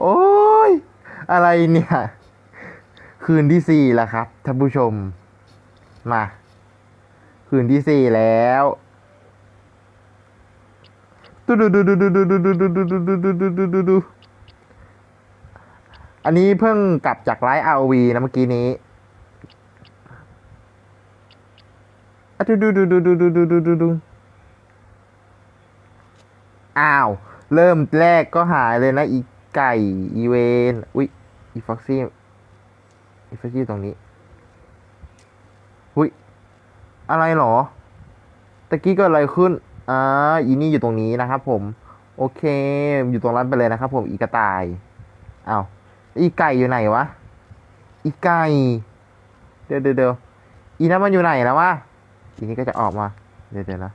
โอ้ย อะไรเนี่ย คืนที่สี่แล้วครับท่านผู้ชม มา คืนที่สี่แล้วดูดูดูดูดูดูดูดูดูดูดูดูดูดูดูดูอันนี้เพิ่งกลับจากไลฟ์ ROV นะเมื่อกี้นี้ดูดูดูดูดูดูดูดูดูดูอ้าว เริ่มแรกก็หายเลยนะอีก ไก่อีเวนอุ๊ยอีฟ็อกซี่อีฟ็อกซี่ตรงนี้อุ๊ยอะไรหรอตะกี้เก็อะไรขึ้นอ่าอีนี่อยู่ตรงนี้นะครับผม โอเค อยู่ตรงนั้นไปเลยนะครับ ผมอีกระต่ายอ้าวอีไก่อยู่ไหนวะอีไก่เดี๋ยวเดี๋ยวเดี๋ยวอีนั้นมันอยู่ไหนแล้ววะอีนี้ก็จะออกมาเดี๋ยวเดี๋ยวนะ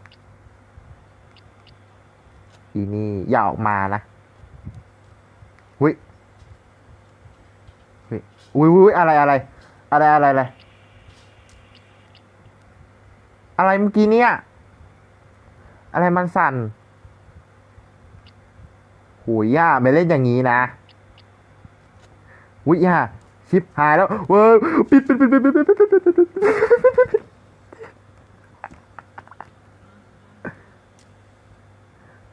อีนี่อย่าออกมานะ หุยหุยอุ้ยอุ้ยอะไรอะไร อะไรอะไรอะไร อะไรเมื่อกี้เนี่ย อะไรมันสั่นโหยย่าไม่เล่นอย่างนี้นะหุยย่าชิปหายแล้วเว้ยปิดปิดปิดปิดปิดปิดปิดปิดปิดปิด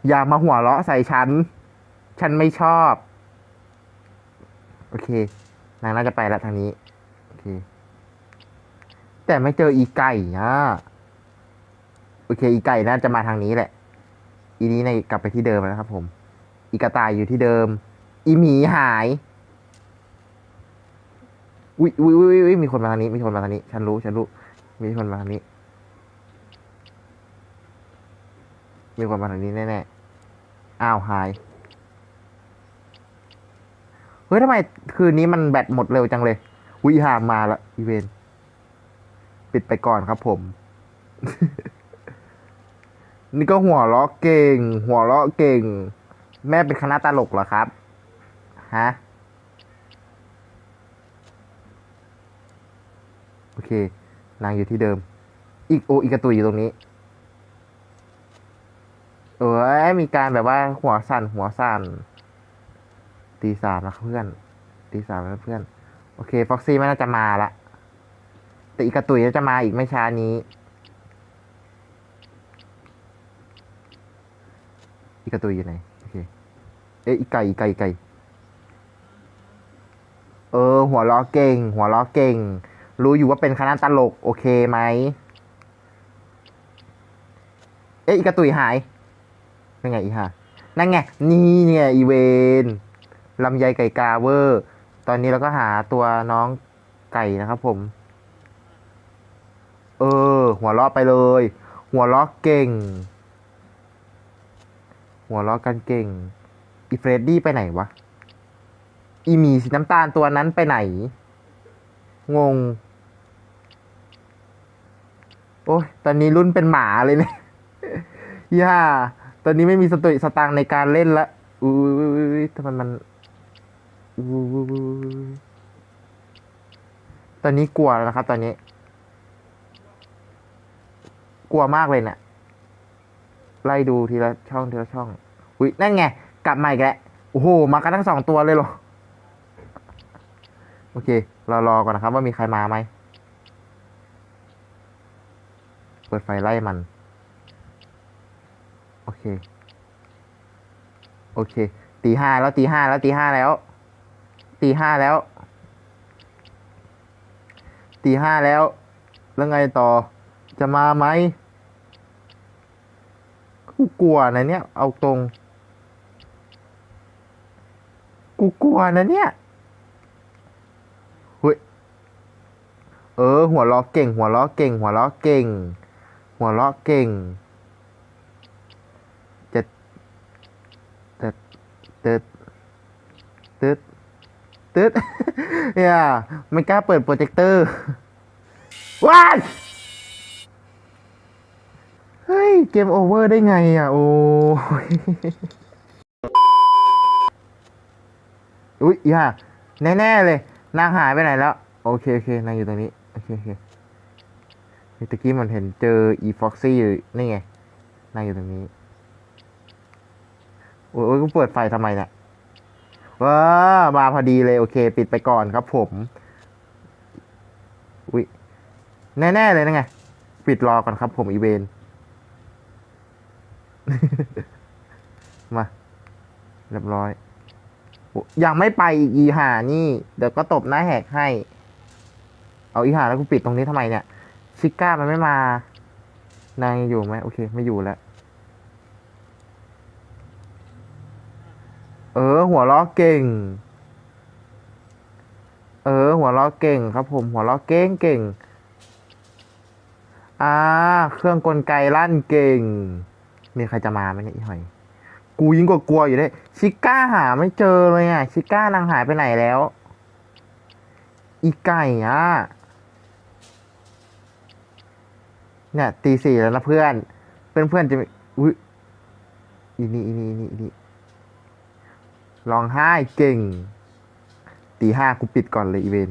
อย่ามาหัวเราะใส่ฉัน ฉันไม่ชอบ เค นางน่าจะไปแล้วทางนี้ โอเค แต่ไม่เจออีไก่นะโอเค อีไก่น่าจะมาทางนี้แหละ อีนี้ในกลับไปที่เดิมแล้วครับ ผม อีกระต่ายอยู่ที่เดิม อีหมีหายอุ้ยอุ้ยอุ้ยอุ้ยมีคนมาทางนี้ มีคนมาทางนี้ ฉันรู้ ฉันรู้ มีคนมาทางนี้ มีคนมาทางนี้แน่ๆ อ้าวหาย เฮ้ยทำไมคืนนี้มันแบตหมดเร็วจังเลยวิหามมาละอีเวนปิดไปก่อนครับผม นี่ก็หัวเราะเก่ง หัวเราะเก่ง แม่เป็นคณะตลกเหรอครับ ฮะ โอเค นางอยู่ที่เดิม อีกโออีกตุยอยู่ตรงนี้ เออมีการแบบว่าหัวสั่นหัวสั่น ตีสามแล้วเพื่อนตีสามแล้วเพื่อน โอเคฟ็อกซี่ไม่น่าจะมาละแต่อีกกระตุยจะมาอีกไม่ช้านี้ อีกกระตุยอยู่ไหนโอเคเอ๊ะอีกไก่อีกไก่อีกไก่เออ หัวล้อเก่ง หัวล้อเก่ง รู้อยู่ว่าเป็นคณะตลก โอเคไหมเอ๊ะอีกกระตุยหายนั่นไงอีห่านั่นไงนี่เนี่ยอีเวน ลำไยไก่กาเวอร์ ตอนนี้เราก็หาตัวน้องไก่นะครับผม เออ หัวเราะไปเลย หัวเราะเก่ง หัวเราะกันเก่ง อีเฟรดดี้ไปไหนวะ อีหมีสีน้ำตาลตัวนั้นไปไหน งง โอ้ยตอนนี้รุ่นเป็นหมาเลยเนี่ยย่าตอนนี้ไม่มีสติสตางในการเล่นละอุ้ยทำไมมัน ตอนนี้กลัวแล้วนะครับ ตอนนี้ กลัวมากเลยเนี่ยไล่ดูทีละช่องทีละช่องอุ้ยนั่นไง กลับมาอีกแล้วโอ้โห มากันทั้งสองตัวเลยเหรอ โอเค เรารอก่อนนะครับ ว่ามีใครมาไหม เปิดไฟไล่มัน โอเค โอเค ตีห้าแล้วตีห้าแล้วตีห้าแล้ว ตีห้าแล้ว ตีห้าแล้ว แล้วไงต่อ จะมาไหมกูกลัวนะเนี่ย เอาตรง กูกลัวนะเนี่ยเฮ้ย เออ หัวล้อเก่ง หัวล้อเก่ง หัวล้อเก่ง หัวล้อเก่งจะตึ๊ดตึ๊ดตึ๊ด ตึ๊ดเนี่ยไม่กล้าเปิดโปรเจคเตอร์ว้ายเฮ้ย เกมโอเวอร์ได้ไงอะ โอ้ยอุ๊ยอย่าแน่ๆเลย นางหายไปไหนแล้ว โอเคโอเคนางอยู่ตรงนี้ โอเคโอเคเฮ้ยตะกี้มันเห็นเจออีฟ็อกซี่อยู่นี่ไงนางอยู่ตรงนี้ โอ้ยโอ้ยกูเปิดไฟทำไมเนี่ย ว้ามาพอดีเลย โอเค ปิดไปก่อนครับผมอุ้ยแน่ๆเลยนะไง ปิดรอก่อนครับผมอีเวนมา เรียบร้อยอยังไม่ไปอีกอีหานี่ เดี๋ยวก็ตบหน้าแหกให้ เอาอีหาแล้วกูปิดตรงนี้ทำไมเนี่ย ชิก้ามันไม่มา นางอยู่ไหมโอเค ไม่อยู่แล้ว เออ หัวล้อเก่ง เออ หัวล้อเก่งครับ ผมหัวล้อเก่งเก่งอ่าเครื่องกลไกลั่นเก่ง มีใครจะมาไหมเนี่ยอีหอย กูยิ่งกว่ากลัวอยู่เลยชิก้าหาไม่เจอเลยอะ ชิก้านางหายไปไหนแล้ว อีไก่อะเนี่ยตีสี่แล้วนะเพื่อน เพื่อนเพื่อนจะอุ้ยอีนี่อีนี่อีนี่อีนี่ ร้องไห้เก่ง ตีห้ากูปิดก่อนเลยอีเวน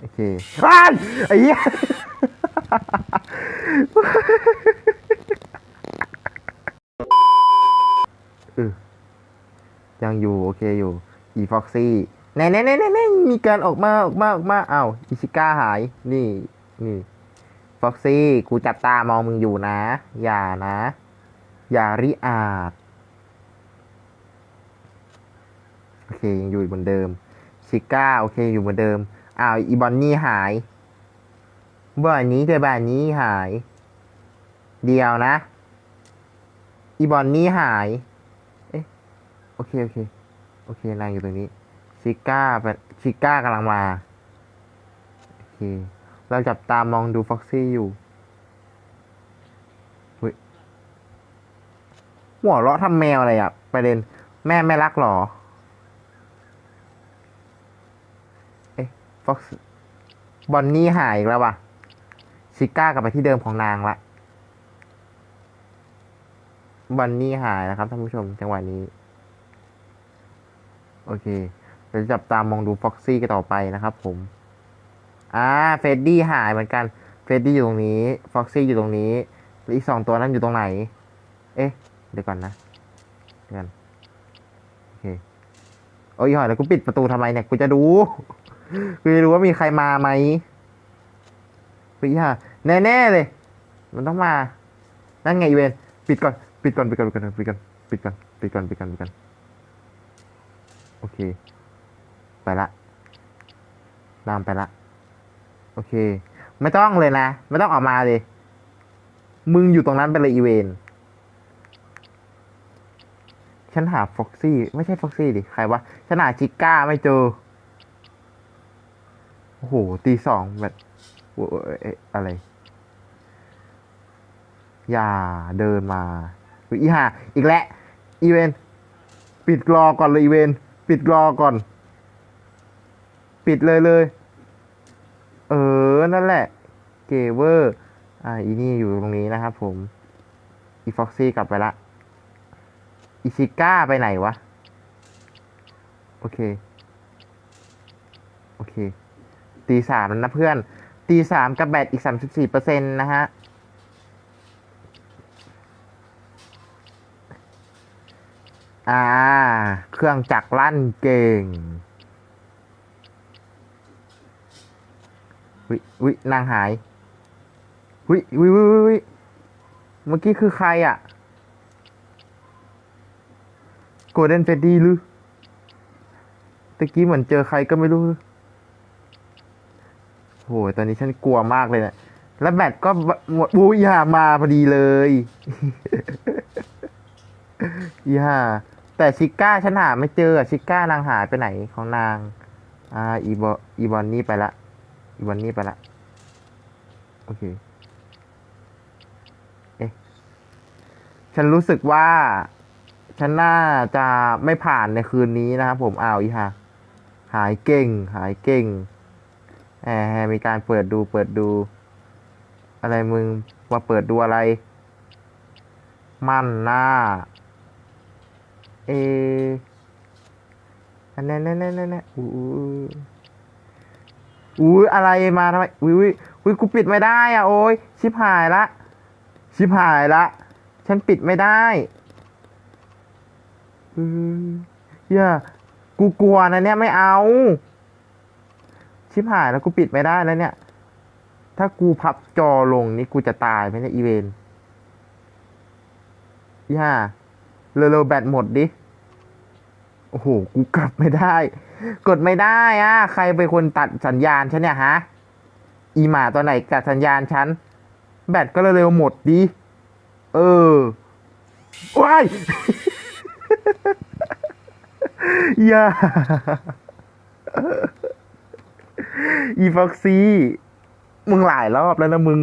โอเคอ้านไอ้เหี้ยอยังอยู่ โอเคอยู่ อีฟ็อกซี่แน่แน่แน่แน่แน่มีการออกมาออกมาออกมาเอ้าอิชิก้าหาย นี่ นี่ฟ็อกซี่ กูจับตามองมึงอยู่นะ อย่านะ อย่าริอาดโอเคยังอยู่เหมือนเดิมชิก้าโอเคอยู่เหมือนเดิมอ้าวอีบอนนี่หายบ้านนี้แต่บ้านนี้หาย เดียวนะ อีบอนนี่หาย เอ๊ะโอเคโอเคโอเคนางอยู่ตรงนี้ชิก้าไปชิก้ากำลังมาโอเคเราจับตามองดูฟ็อกซี่อยู่เฮ้ย หัวเราะทำแมวอะไรอะประเด็น แม่ไม่รักหรอ เอ๊ะฟ็อกซ์บอนนี่หายอีกแล้วว่ะ ชิก้ากลับไปที่เดิมของนางละบอนนี่หายนะครับท่านผู้ชมจังหวะนี้ โอเคเราจะจับตามองดูฟ็อกซี่กันต่อไปนะครับผม อ่าเฟดดี้หายเหมือนกัน เฟดดี้อยู่ตรงนี้ ฟ็อกซี่อยู่ตรงนี้ แล้วอีกสองตัวนั้นอยู่ตรงไหน เอ๊ะ เดี๋ยวก่อนนะเดี๋ยวก่อนโอเคโอ้ยหอยแล้วกูปิดประตูทำไมเนี่ยกูจะดู กูจะดูว่ามีใครมาไหมพี่ฮะแน่ๆเลย มันต้องมา นั่นไงอีเวนปิดก่อน ปิดก่อน ปิดก่อน ปิดก่อน ปิดก่อน ปิดก่อน ปิดก่อน ปิดก่อน ปิดก่อน โอเค ไปละตามไปละ โอเค ไม่ต้องเลยนะ ไม่ต้องออกมาเลย มึงอยู่ตรงนั้นไปเลยอีเวน ฉันหาฟ็อกซี่ไม่ใช่ฟ็อกซี่ดิ ใครวะฉันหาชิก้าไม่เจอ โอ้โห ตีสองแบบโอ้เอะอะไร อย่าเดินมาอีห่าอีกแล้วอีเวน ปิดรอก่อนเลยอีเวน ปิดรอก่อน ปิดเลยเลย เออ นั่นแหละ เกเวอร์ อ่า อีนี่อยู่ตรงนี้นะครับผม อีฟ็อกซี่กลับไปละ อีชิก้าไปไหนวะ โอเค โอเค ตีสามแล้วนะเพื่อน ตีสามกับแบตอีกสามสิบสี่เปอร์เซ็นต์นะฮะ อ่า เครื่องจักรลั่นเก่ง วิวินางหาย วิวิวิวิเมื่อกี้คือใครอะ โกลเด้นเฟดดี้หรือตะกี้เหมือนเจอใครก็ไม่รู้โหตอนนี้ฉันกลัวมากเลยเนี่ยแล้วแบตก็หมดบูยามาพอดีเลยอีห่าแต่ชิก้าฉันหาไม่เจอชิก้านางหายไปไหนของนาง อ่าอีบออีบอนนี่ไปละ อีบอนนี่ไปละ โอเค เอ๊ะ ฉันรู้สึกว่า ฉันน่าจะไม่ผ่านในคืนนี้นะครับผมอ้าวอีห่าหายเก่ง หายเก่งแหมมีการเปิดดูเปิดดู อะไรมึงมาเปิดดูอะไร มั่นหน้า เออันนั้นนั่นนั่นนั่นอู้อู้อะไรมาทำไมอุ้ยอุ้ยกูปิดไม่ได้อะโอ้ยชิบหายละ ชิบหายละ ฉันปิดไม่ได้ เอออย่ากูกลัวนะเนี่ยไม่เอา ชิบหายแล้วกูปิดไม่ได้แล้วเนี่ย ถ้ากูพับจอลงนี่กูจะตายไหมเนี่ยอีเวนย่าเร็วๆแบตหมดดิโอ้โห กูกลับไม่ได้ กดไม่ได้อะใครเป็นคนตัดสัญญาณฉันเนี่ยฮะ อีหมาตัวไหนตัดสัญญาณฉัน แบตก็เร็วๆหมดดิ เออว้าย อย่าอีฟ็อกซี่ มึงหลายรอบแล้วนะมึง